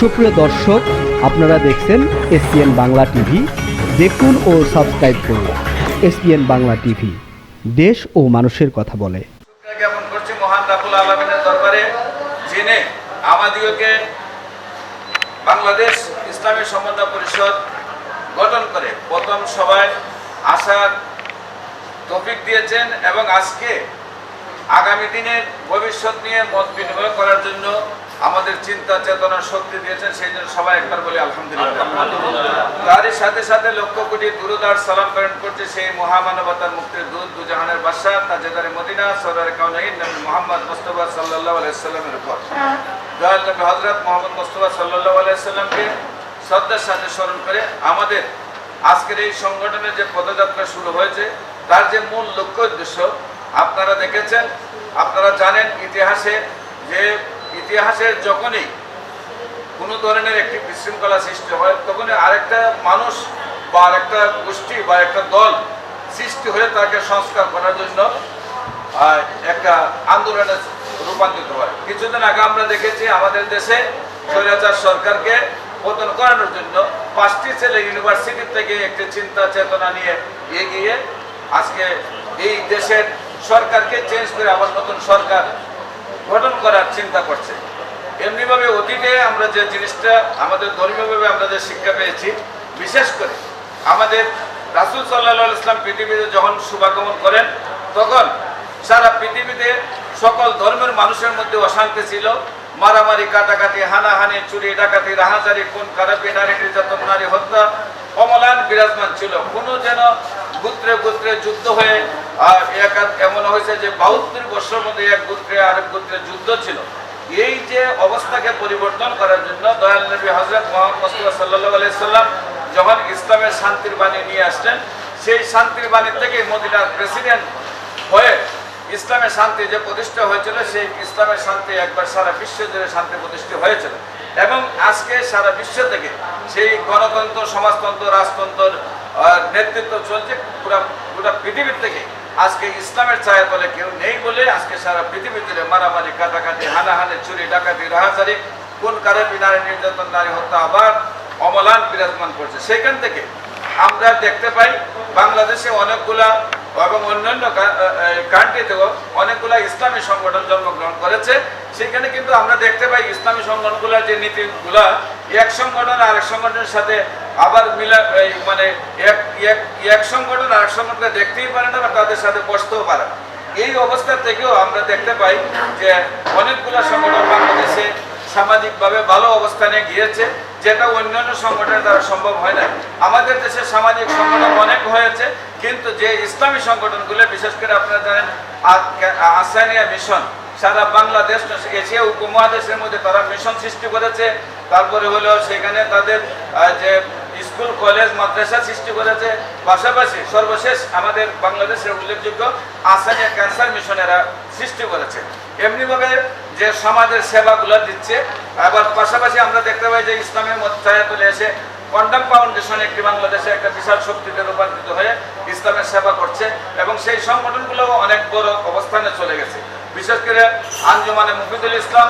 সুপ্রিয় দর্শক, আপনারা দেখছেন এসপিএন বাংলা টিভি। দেখুন ও সাবস্ক্রাইব করুন এসপিএন বাংলা টিভি। দেশ ও মানুষের কথা বলে। জ্ঞাপন করছি মহান রাবুল আলমিনের দরবারে, যিনি আমাদিগকে বাংলাদেশ ইসলামী সমন্বয় পরিষদ গঠন করে প্রথম সভায় আসার তফিক দিয়েছেন এবং আজকে আগামী দিনের ভবিষ্যৎ নিয়ে মত বিনিময় করার জন্য আমাদের চিন্তা, চেতনার শক্তি দিয়েছেন, সেই জন্য সবাই একবার বলি আলহামদুলিল্লাহ। তারই সাথে সাথে লক্ষ কোটি দুরুদার সালাম প্রেরণ করছে সেই মহামানবতার মুক্তির দূত দুজাহানের বাদশাহ, তাজেদারে মদিনা সরার কাউনাইন মোহাম্মদ মুস্তফা সাল্লাল্লাহু আলাইহি সাল্লামের উপর। দয়াল নবী হযরত মোহাম্মদ মুস্তফা সাল্লাল্লাহু আলাইহি সাল্লামকে শ্রদ্ধার সাথে স্মরণ করে আমাদের আজকের এই সংগঠনের যে পদযাত্রা শুরু হয়েছে, তার যে মূল লক্ষ্য উদ্দেশ্য, আপনারা দেখেছেন, আপনারা জানেন ইতিহাসে যে ইতিহাসের যখনই কোনো ধরনের একটি বিশৃঙ্খলা সৃষ্টি হয়, তখনই আরেকটা মানুষ বা আরেকটা গোষ্ঠী বা একটা দল সৃষ্টি হয়ে তাকে সংস্কার করার জন্য একটা আন্দোলনে রূপান্তরিত হয়। কিছুদিন আগে আমরা দেখেছি আমাদের দেশে স্বৈরাচার সরকারকে পতন করানোর জন্য পাঁচটি ছেলে ইউনিভার্সিটি থেকে একটি চিন্তা চেতনা নিয়ে এগিয়ে আজকে এই দেশের সরকারকে চেঞ্জ করে আবার নতুন সরকার গঠন করার চিন্তা করছে। এমনিভাবে অতীতে আমরা যে জিনিসটা, আমাদের ধর্মীয়ভাবে আমরা যে শিক্ষা পেয়েছি, বিশেষ করে আমাদের রাসুল সাল্লাহ ইসলাম পৃথিবীতে যখন শুভাগমন করেন, তখন সারা পৃথিবীতে সকল ধর্মের মানুষের মধ্যে অশান্তি ছিল। মারামারি, কাটাকাটি, হানাহানি, চুরি, ডাকাতি, রাহাজারি কোন খারাপি, নারী নির্যাতন, নারী হত্যা, অমলান বিরাজমান ছিল। কোনো যেন গোত্রে গোত্রে যুদ্ধ হয়ে আর একা- এমন হয়েছে যে বাহাত্তর বছর মধ্যে এক গোত্রে আরেক গোত্রে যুদ্ধ ছিল। এই যে অবস্থাকে পরিবর্তন করার জন্য দয়াল নবী হজরত মোহাম্মদ সাল্লাহ আলাইসাল্লাম যখন ইসলামের শান্তির বাণী নিয়ে আসছেন, সেই শান্তির বাণী থেকে মদিনার প্রেসিডেন্ট হয়ে ইসলামের শান্তি যে প্রতিষ্ঠা হয়েছিল, সেই ইসলামের শান্তি একবার সারা বিশ্ব জুড়ে শান্তি প্রতিষ্ঠা হয়েছিল। এবং আজকে সারা বিশ্ব থেকে সেই গণতন্ত্র, সমাজতন্ত্র রাজতন্ত্র নেতৃত্ব চলছে পুরা পুরা পৃথিবীর থেকে। আজকে ইসলামের ছায়া তলে কেউ নেই বলে আজকে সারা পৃথিবী জুড়ে মারামারি কাটাকাটি হানাহানি, চুরি, ডাকাতি, রাহাজারি কোন কারে বিনারী নির্যাতন, নারী হত্যা আবার অমলান বিরাজমান করছে। সেখান থেকে আমরা দেখতে পাই বাংলাদেশে অনেকগুলা এবং অন্যান্য কান্ট্রিতেও অনেকগুলা ইসলামী সংগঠন জন্মগ্রহণ করেছে। সেখানে কিন্তু আমরা দেখতে পাই ইসলামী সংগঠনগুলোর যে নীতিগুলা, এক সংগঠন আরেক সংগঠনের সাথে আবার মিলা মানে এক এক এক সংগঠন আরেক সংগঠনকে দেখতেই পারে না বা তাদের সাথে বসতেও পারে এই অবস্থা থেকেও আমরা দেখতে পাই যে অনেকগুলা সংগঠন বাংলাদেশে সামাজিকভাবে ভালো অবস্থানে গিয়েছে, যেটা অন্যান্য সংগঠনের দ্বারা সম্ভব হয় না। আমাদের দেশে সামাজিক সংগঠন অনেক হয়েছে, কিন্তু যে ইসলামী সংগঠনগুলো, বিশেষ করে আপনারা জানেন আসানিয়া মিশন সারা বাংলাদেশ এশিয়া উপমহাদেশের মধ্যে তারা মিশন সৃষ্টি করেছে। তারপরে হলো সেখানে তাদের যে স্কুল, কলেজ, মাদ্রাসা সৃষ্টি করেছে। পাশাপাশি সর্বশেষ আমাদের বাংলাদেশের উল্লেখযোগ্য আসানিয়া ক্যান্সার মিশনেরা সৃষ্টি করেছে। এমনিভাবে যে সমাজের সেবাগুলো দিচ্ছে, আবার পাশাপাশি আমরা দেখতে পাই যে ইসলামের মধ্যে তুলে এসে কন্ডাম ফাউন্ডেশন একটি বাংলাদেশে একটা বিশাল শক্তিতে রূপান্তরিত হয়ে ইসলামের সেবা করছে এবং সেই সংগঠনগুলো অনেক বড় অবস্থানে চলে গেছে। বিশেষ করে আঞ্জুমানে মুফিদুল ইসলাম,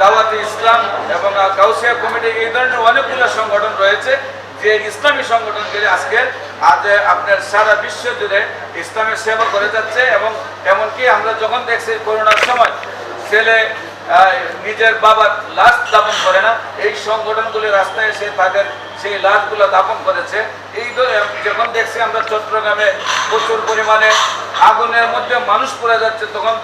দাওয়াতি ইসলাম এবং গাউসিয়া কমিটি এই ধরনের অনেকগুলো সংগঠন রয়েছে যে ইসলামী সংগঠনগুলি আজকে আজ আপনার সারা বিশ্ব জুড়ে ইসলামের সেবা করে যাচ্ছে এবং এমনকি আমরা যখন দেখছি করোনার সময় ছেলে নিজের বাবার লাশ দাপন করে না, এই সংগঠনগুলি রাস্তায় এসে তাদের সেই লাশগুলো দাপন করেছে। এই যখন দেখছি আমরা চট্টগ্রামে প্রচুর পরিমাণে আগুনের মধ্যে মানুষ পড়ে যাচ্ছে, তখন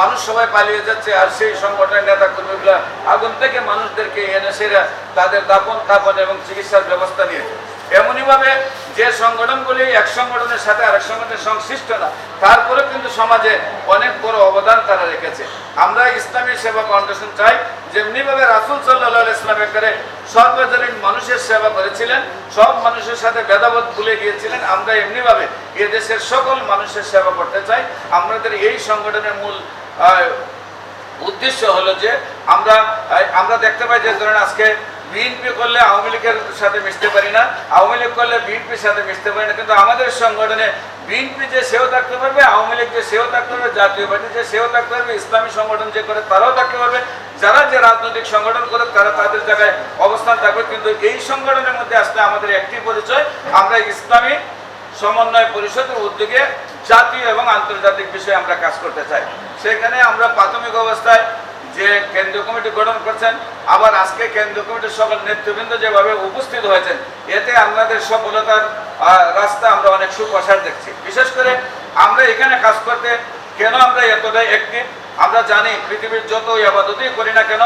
মানুষ সবাই পালিয়ে যাচ্ছে আর সেই সংগঠনের নেতা কর্মীগুলা আগুন থেকে মানুষদেরকে এনে সেরা তাদের দাপন কাপন এবং চিকিৎসার ব্যবস্থা নিয়েছে। এমনইভাবে যে সংগঠনগুলি এক সংগঠনের সাথে আরেক সংগঠনের সংশ্লিষ্ট না তারপরে কিন্তু সমাজে অনেক বড় অবদান তারা রেখেছে। আমরা ইসলামী সেবা ফাউন্ডেশন চাই, যেমনিভাবে রাসুল সাল্লাহ ইসলাম করে সর্বজনীন মানুষের সেবা করেছিলেন, সব মানুষের সাথে ভেদাভেদ ভুলে গিয়েছিলেন, আমরা এমনিভাবে এ দেশের সকল মানুষের সেবা করতে চাই। আমাদের এই সংগঠনের মূল উদ্দেশ্য হলো যে আমরা আমরা দেখতে পাই যে ধরেন আজকে বিএনপি করলে আওয়ামী লীগের সাথে মিশতে পারি না, আওয়ামী লীগ করলে বিএনপির সাথে মিশতে পারি না, কিন্তু আমাদের সংগঠনে বিএনপি যে সেও থাকতে পারবে, আওয়ামী লীগ যে সেও থাকতে পারবে, জাতীয় পার্টি যে সেও থাকতে পারবে, ইসলামী সংগঠন যে করে তারাও থাকতে পারবে, যারা যে রাজনৈতিক সংগঠন করে তারা তাদের জায়গায় অবস্থান থাকবে, কিন্তু এই সংগঠনের মধ্যে আসলে আমাদের একটি পরিচয়, আমরা ইসলামী সমন্বয় পরিষদের উদ্যোগে জাতীয় এবং আন্তর্জাতিক বিষয়ে আমরা কাজ করতে চাই। সেখানে আমরা প্রাথমিক অবস্থায় যে কেন্দ্রীয় কমিটি গঠন করছেন, আবার আজকে কেন্দ্রীয় কমিটির সকল নেতৃবৃন্দ যেভাবে উপস্থিত হয়েছেন, এতে আমাদের সফলতার রাস্তা আমরা অনেক সুপ্রসার দেখছি। বিশেষ করে আমরা এখানে কাজ করতে কেন আমরা এতটাই একটি? আমরা জানি পৃথিবীর যত আবাদতই করি না কেন,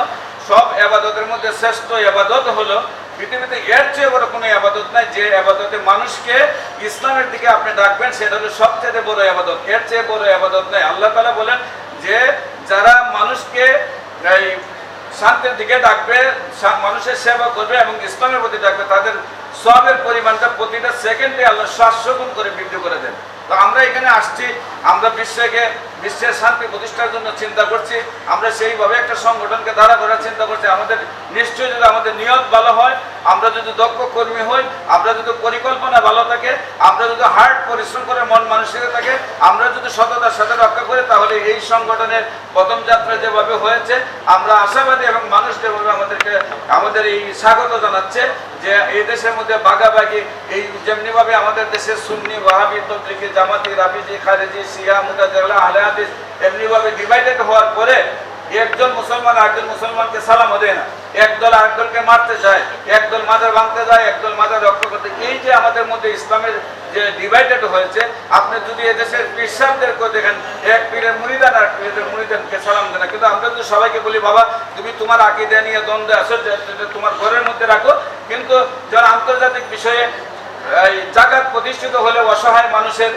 সব আবাদতের মধ্যে শ্রেষ্ঠ আবাদত হলো পৃথিবীতে এর চেয়ে বড় কোনো আবাদত নাই, যে আবাদতে মানুষকে ইসলামের দিকে আপনি ডাকবেন, সেটা হলো সবচেয়ে বড় আবাদত। এর চেয়ে বড় আবাদত নাই। আল্লাহ তালা বলেন যে, যারা মানুষকে এই শান্তির দিকে ডাকবে মানুষের সেবা করবে এবং ইসলামের প্রতি ডাকবে, তাদের সবের পরিমাণটা প্রতিটা সেকেন্ডে আল্লাহ সাতশো গুণ করে বৃদ্ধি করে দেন। তো আমরা এখানে আসছি, আমরা বিশ্বকে বিশ্বের শান্তি প্রতিষ্ঠার জন্য চিন্তা করছি। আমরা সেইভাবে একটা সংগঠনকে দাঁড়া করার চিন্তা করছি। আমাদের নিশ্চয়ই যদি আমাদের নিয়ত ভালো হয়, আমরা যদি দক্ষ কর্মী হই, আমরা যদি পরিকল্পনা ভালো থাকে, আমরা যদি হার্ড পরিশ্রম করে মন মানসিকতা থাকে, আমরা যদি সততার সাথে রক্ষা করি, তাহলে এই সংগঠনের প্রথম যাত্রা যেভাবে হয়েছে, আমরা আশাবাদী এবং মানুষ যেভাবে আমাদেরকে, আমাদের এই স্বাগত জানাচ্ছে যে এই দেশের মধ্যে বাগাবাগি এই যেমনিভাবে আমাদের দেশের সুন্নি, ওয়াহাবি, তবলিগি, জামাতি রাবিজি খারেজি সিয়া মুতাজালা আহলে হাদিস এমনিভাবে ডিভাইডেড হওয়ার পরে একজন মুসলমান আরেকজন মুসলমানকে সালামও দেয় না। একদল আরেকদলকে মারতে চায় একদল মাজার ভাঙতে যায় একদল মাজার রক্ষা করতে। এই যে আমাদের মধ্যে ইসলামের যে ডিভাইডেড হয়েছে, আপনি যদি এদেশের পীরসাবদেরকে দেখেন, এক পীরের মুড়িদান আর পীরের মুড়িদানকে সালাম দেন না। কিন্তু আমরা যদি সবাইকে বলি, বাবা, তুমি তোমার আকিদা নিয়ে দ্বন্দ্বে আসো তোমার ঘরের মধ্যে রাখো। কিন্তু যারা আন্তর্জাতিক বিষয়ে জাকাত প্রতিষ্ঠিত হলে অসহায় মানুষের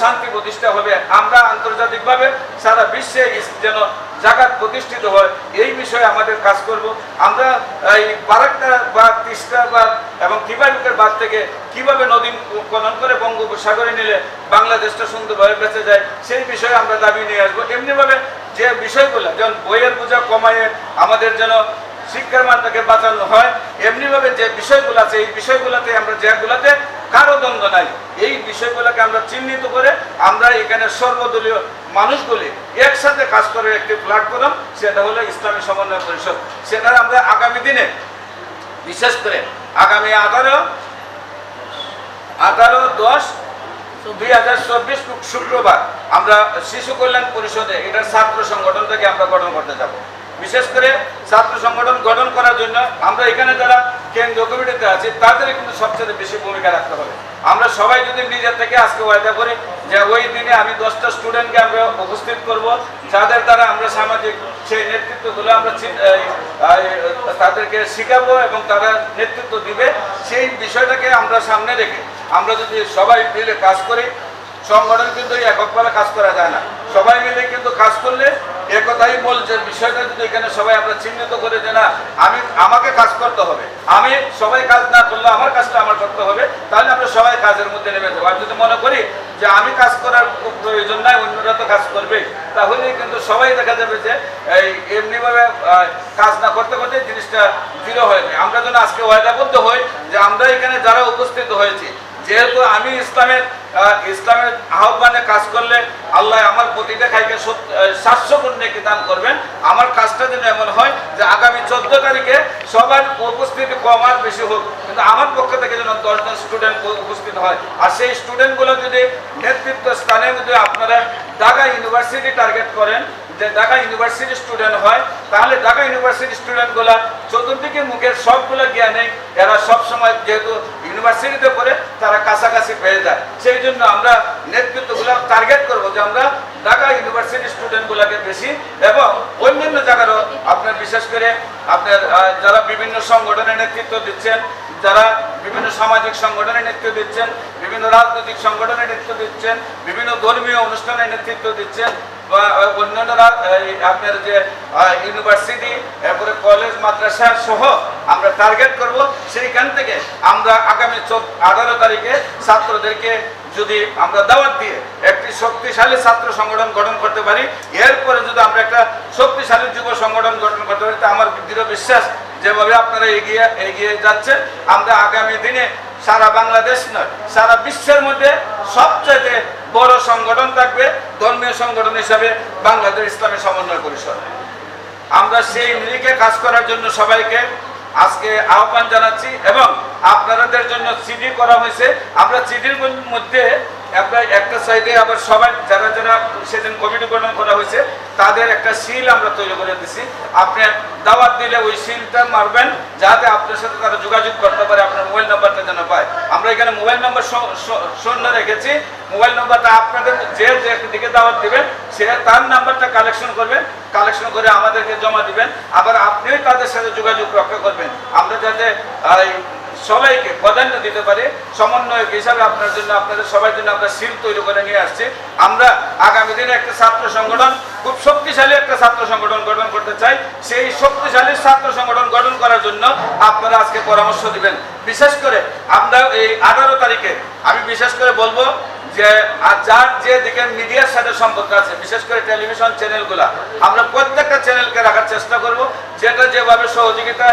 শান্তি প্রতিষ্ঠা হবে। আমরা আন্তর্জাতিকভাবে সারা বিশ্বে যেন জাকাত প্রতিষ্ঠিত হয়, এই বিষয়ে আমাদের কাজ করব। আমরা এই বারাকটা বা তিস্তা বা এবং কিবালুকের বাদ থেকে কীভাবে নদী খনন করে বঙ্গোপসাগরে নিলে বাংলাদেশটা সুন্দরভাবে বেঁচে যায়, সেই বিষয়ে আমরা দাবি নিয়ে আসব। এমনিভাবে যে বিষয়গুলো, যেমন বইয়ের বোঝা কমায়ে আমাদের যেন শিক্ষার মানটাকে বাঁচানো হয়। এমনিভাবে যে বিষয়গুলো আছে, এই বিষয়গুলোতে আমরা যেগুলোতে কারও দ্বন্দ্ব নাই, এই বিষয়গুলোকে আমরা চিহ্নিত করে আমরা এখানে সর্বদলীয় মানুষগুলি একসাথে কাজ করে একটি প্ল্যাটফর্ম সেটা হলো ইসলামী সমন্বয় পরিষদ। সেটা আমরা আগামী দিনে, বিশেষ করে আগামী আঠারো আঠারো দশ দুই হাজার চব্বিশ শুক্রবার আমরা শিশু কল্যাণ পরিষদে এটার ছাত্র সংগঠন থেকে আমরা গঠন করতে যাব। বিশেষ করে ছাত্র সংগঠন গঠন করার জন্য আমরা এখানে যারা কেন্দ্রীয় কমিটিতে আছি তাদের কিন্তু সবচেয়ে বেশি ভূমিকা রাখতে হবে। আমরা সবাই যদি নিজের থেকে আজকে ওয়াদা করি যে ওই দিনে আমি দশটা স্টুডেন্টকে আমরা উপস্থিত করব, যাদের দ্বারা আমরা সামাজিক সেই নেতৃত্বগুলো আমরা তাদেরকে শিখাবো এবং তারা নেতৃত্ব দিবে, সেই বিষয়টাকে আমরা সামনে রেখে আমরা যদি সবাই মিলে কাজ করি সংগঠন কিন্তু এককভাবে কাজ করা যায় না। সবাই মিলে কিন্তু কাজ করলে একথাই বলছে বিষয়টা যদি এখানে সবাই আমরা চিহ্নিত করে যে না, আমি আমাকে কাজ করতে হবে। আমি সবাই কাজ না করলে আমার কাজটা আমার করতে হবে। তাহলে আমরা সবাই কাজের মধ্যে নেমে যাব। আর যদি মনে করি যে আমি কাজ করার প্রয়োজন নাই, অন্যরা তো কাজ করবে তাহলে কিন্তু সবাই দেখা যাবে যে এই এমনিভাবে কাজ না করতে করতে জিনিসটা জিরো হয়ে যায়। আমরা যেন আজকে ওয়াদাবদ্ধ হই যে আমরা এখানে যারা উপস্থিত হয়েছি, যেহেতু আমি ইসলামের ইসলামের আহ্বানে কাজ করলে আল্লাহ আমার প্রতিটা খাইকে সাতশো গুণ নেকি দান করবেন। আমার কাজটা যেন এমন হয় যে আগামী চোদ্দ তারিখে সবার উপস্থিতি কম আর বেশি হোক। কিন্তু আমার পক্ষ থেকে যেন দশজন স্টুডেন্ট উপস্থিত হয়। আর সেই স্টুডেন্টগুলো যদি নেতৃত্ব স্থানে যদি আপনারা ঢাকা ইউনিভার্সিটি টার্গেট করেন ঢাকা ইউনিভার্সিটি স্টুডেন্ট হয়, তাহলে ঢাকা ইউনিভার্সিটি স্টুডেন্টগুলো চতুর্দিকে মুখের সবগুলো জ্ঞানে এরা সব সময় যেহেতু ইউনিভার্সিটিতে পড়ে, তারা কাছাকাছি পেয়ে যায়। সেই জন্য আমরা নেতৃত্বগুলো টার্গেট করব যে আমরা ঢাকা ইউনিভার্সিটি স্টুডেন্টগুলোকে বেশি এবং অন্যান্য জায়গারও আপনার বিশেষ করে আপনার যারা বিভিন্ন সংগঠনের নেতৃত্ব দিচ্ছেন, যারা বিভিন্ন সামাজিক সংগঠনের নেতৃত্ব দিচ্ছেন, বিভিন্ন রাজনৈতিক সংগঠনের নেতৃত্ব দিচ্ছেন, বিভিন্ন ধর্মীয় অনুষ্ঠানের নেতৃত্ব দিচ্ছেন বা অন্যান্য রা- আপনার যে ইউনিভার্সিটি এরপরে কলেজ মাদ্রাসা সহ আমরা টার্গেট করব, সেইখান থেকে আমরা আগামী চোদ্দ, আঠারো তারিখে ছাত্রদেরকে যদি আমরা দাওয়াত দিয়ে একটি শক্তিশালী ছাত্র সংগঠন গঠন করতে পারি, এরপরে যদি আমরা একটা শক্তিশালী যুব সংগঠন গঠন করতে পারি, তা আমার দৃঢ় বিশ্বাস, যেভাবে আপনারা এগিয়ে এগিয়ে যাচ্ছেন, আমরা আগামী দিনে সারা বাংলাদেশ নয়, সারা বিশ্বের মধ্যে সবচেয়ে বড় সংগঠন থাকবে, ধর্মীয় সংগঠন হিসাবে বাংলাদেশ ইসলামী সমন্বয় পরিষদ। আমরা সেই নিরিখে কাজ করার জন্য সবাইকে আজকে আহ্বান জানাচ্ছি এবং আপনাদের জন্য সিডি করা হয়েছে। আমরা সিডির মধ্যে একটা সাইডে আবার সবাই যারা যারা সেদিন কমিটি গঠন করা হয়েছে, তাদের একটা সিল আমরা তৈরি করে দিছি। আপনি দাওয়াত দিলে ওই সিলটা মারবেন, যাতে আপনার সাথে তারা যোগাযোগ করতে পারে, আপনার মোবাইল নাম্বারটা যেন পায়। আমরা এখানে মোবাইল নাম্বার শূন্য রেখেছি। মোবাইল নাম্বারটা আপনাদের যে যে দিকে দাওয়াত দিবেন, সে তার নাম্বারটা কালেকশন করবেন কালেকশন করে আমাদেরকে জমা দিবেন। আবার আপনিও তাদের সাথে যোগাযোগ রক্ষা করবেন। আমরা যাতে সবাইকে প্রাধান্য দিতে পারে, সমন্বয়ক হিসাবে আপনার জন্য, আপনাদের সবার জন্য আমরা সিল তৈরি করে নিয়ে আসছি। আমরা আগামী দিনে একটা ছাত্র সংগঠন, খুব শক্তিশালী একটা ছাত্র সংগঠন গঠন করতে চাই। সেই শক্তিশালী ছাত্র সংগঠন গঠন করার জন্য আপনারা আজকে পরামর্শ দিবেন। বিশেষ করে আমরা এই আঠারো তারিখে, আমি বিশেষ করে বলব যে আর যার যে দিকে মিডিয়ার সাথে সম্পর্ক আছে, বিশেষ করে টেলিভিশন চ্যানেলগুলা আমরা প্রত্যেকটা চ্যানেলকে রাখার চেষ্টা করব। যেটা যেভাবে সহযোগিতা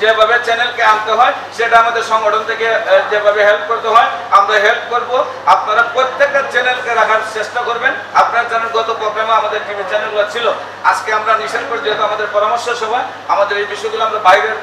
যেভাবে চ্যানেলকে আনতে হয়, সেটা আমাদের সংগঠন থেকে যেভাবে হেল্প করতে হয়, আমরা হেল্প করব। আপনারা প্রত্যেকটা চ্যানেলকে রাখার চেষ্টা করবেন। আপনারা জানেন গত প্রোগ্রামে আমাদের টিভি চ্যানেলগুলো ছিল। আজকে আমরা নিষেধ করে, যেহেতু আমাদের পরামর্শ সভা, আমাদের এই বিষয়গুলো আমরা বাইরের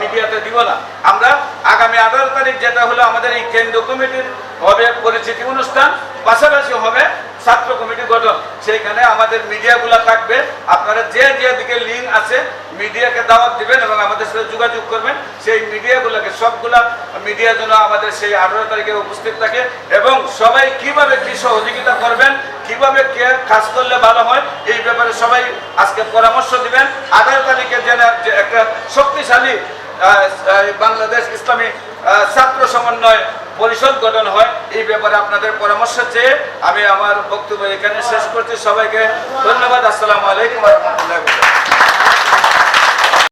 মিডিয়াতে দিব না। আমরা আগামী আঠারো তারিখ যেটা হলো আমাদের এই কেন্দ্রীয় কমিটির হবে পরিচিতি অনুষ্ঠান। পাশাপাশি হবে ছাত্র কমিটি গঠন। সেইখানে আমাদের মিডিয়াগুলো থাকবে। আপনারা যে যে দিকে লিঙ্ক আছে, মিডিয়াকে দাওয়াত দিবেন এবং আমাদের সাথে যোগাযোগ করবেন। সেই মিডিয়াগুলোকে সবগুলা মিডিয়া যেন আমাদের সেই আঠারো তারিখে উপস্থিত থাকে এবং সবাই কীভাবে কি সহযোগিতা করবেন, কীভাবে কে কাজ করলে ভালো হয়, এই ব্যাপারে সবাই আজকে পরামর্শ দিবেন। আঠারো তারিখে যেন একটা শক্তিশালী বাংলাদেশ ইসলামী ছাত্র সমন্বয় পরিষদ গঠন হয় এই ব্যাপারে আপনাদের পরামর্শ চেয়ে আমি আমার বক্তব্য এখানে শেষ করছি। সবাইকে ধন্যবাদ। আসসালামু আলাইকুম রহমতুল্লাহ